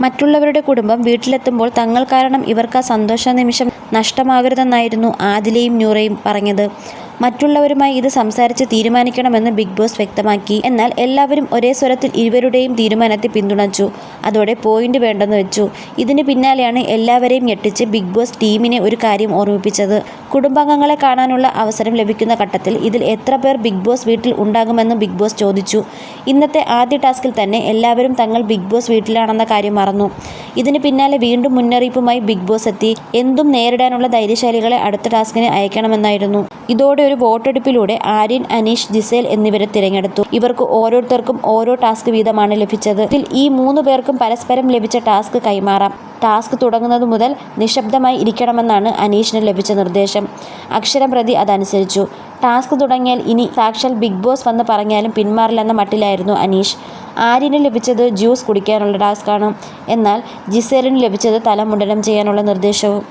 മറ്റുള്ളവരുടെ കുടുംബം വീട്ടിലെത്തുമ്പോൾ തങ്ങൾ കാരണം ഇവർക്ക് ആ സന്തോഷ നിമിഷം നഷ്ടമാകരുതെന്നായിരുന്നു ആദിലയും നൂറയും പറഞ്ഞത്. മറ്റുള്ളവരുമായി ഇത് സംസാരിച്ച് തീരുമാനിക്കണമെന്ന് ബിഗ് ബോസ് വ്യക്തമാക്കി. എന്നാൽ എല്ലാവരും ഒരേ സ്വരത്തിൽ ഇരുവരുടെയും തീരുമാനത്തെ പിന്തുണച്ചു. അതോടെ പോയിന്റ് വേണ്ടെന്ന് വെച്ചു. ഇതിന് പിന്നാലെയാണ് എല്ലാവരെയും ഞെട്ടിച്ച് ബിഗ് ബോസ് ടീമിനെ ഒരു കാര്യം ഓർമ്മിപ്പിച്ചത്. കുടുംബാംഗങ്ങളെ കാണാനുള്ള അവസരം ലഭിക്കുന്ന ഘട്ടത്തിൽ ഇതിൽ എത്ര പേർ ബിഗ് ബോസ് വീട്ടിൽ ഉണ്ടാകുമെന്ന് ബിഗ് ബോസ് ചോദിച്ചു. ഇന്നത്തെ ആദ്യ ടാസ്കിൽ തന്നെ എല്ലാവരും തങ്ങൾ ബിഗ് ബോസ് വീട്ടിലാണെന്ന കാര്യം മറന്നു. ഇതിന് പിന്നാലെ വീണ്ടും മുന്നറിയിപ്പുമായി ബിഗ് ബോസ് എത്തി. എന്തും നേരിടാനുള്ള ധൈര്യശാലികളെ അടുത്ത ടാസ്കിന് അയക്കണമെന്നായിരുന്നു. ഇതോടെ ഒരു വോട്ടെടുപ്പിലൂടെ ആര്യൻ അനീഷ് ജിസേൽ എന്നിവരെ തിരഞ്ഞെടുത്തു. ഇവർക്ക് ഓരോരുത്തർക്കും ഓരോ ടാസ്ക് വീതമാണ് ലഭിച്ചത്. ഇതിൽ ഈ മൂന്ന് പേർക്കും പരസ്പരം ലഭിച്ച ടാസ്ക് കൈമാറാം. ടാസ്ക് തുടങ്ങുന്നത് മുതൽ നിശബ്ദമായി ഇരിക്കണമെന്നാണ് അനീഷിന് ലഭിച്ച നിർദ്ദേശം. അക്ഷരം പ്രതി അതനുസരിച്ചു. ടാസ്ക് തുടങ്ങിയാൽ ഇനി സാക്ഷാൽ ബിഗ് ബോസ് വന്ന് പറഞ്ഞാലും പിന്മാറില്ലെന്ന മട്ടിലായിരുന്നു അനീഷ്. ആര്യന് ലഭിച്ചത് ജ്യൂസ് കുടിക്കാനുള്ള ടാസ്ക്കാണ് എന്നാൽ ജിസേലിന് ലഭിച്ചത് തലമുണ്ടനം ചെയ്യാനുള്ള നിർദ്ദേശവും.